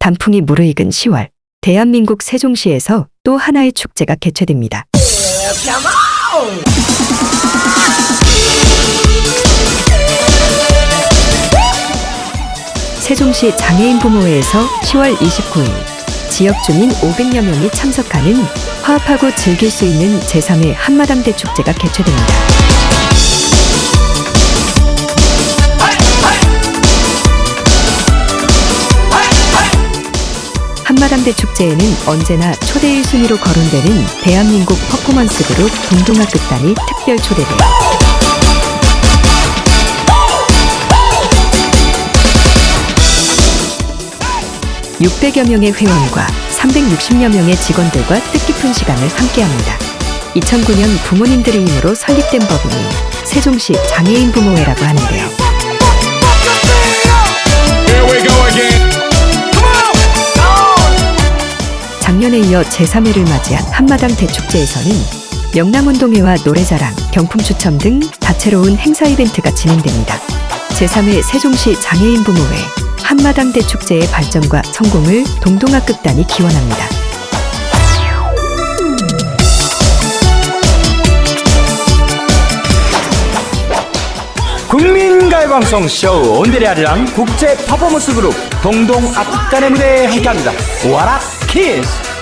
단풍이 무르익은 10월, 대한민국 세종시에서 또 하나의 축제가 개최됩니다. 세종시 장애인 부모회에서 10월 29일 지역 주민 500여 명이 참석하는 화합하고 즐길 수 있는 제3회 한마당 대축제가 개최됩니다. 한마당 대축제에는 언제나 초대 1순위로 거론되는 대한민국 퍼포먼스 그룹 동동아 극단이 특별 초대돼요. 600여 명의 회원과 360여 명의 직원들과 뜻깊은 시간을 함께합니다. 2009년 부모님들의 힘으로 설립된 법인이 세종시 장애인 부모회라고 하는데요. 작년에 이어 제3회를 맞이한 한마당 대축제에서는 명랑운동회와 노래자랑, 경품 추첨 등 다채로운 행사 이벤트가 진행됩니다. 제3회 세종시 장애인 부모회 한마당 대축제의 발전과 성공을 동동아 극단이 기원합니다. 국민가요방송 쇼 오늘의 아리랑 국제 퍼포먼스 그룹 동동 악단의 무대에 함께합니다. 와라 Kiss.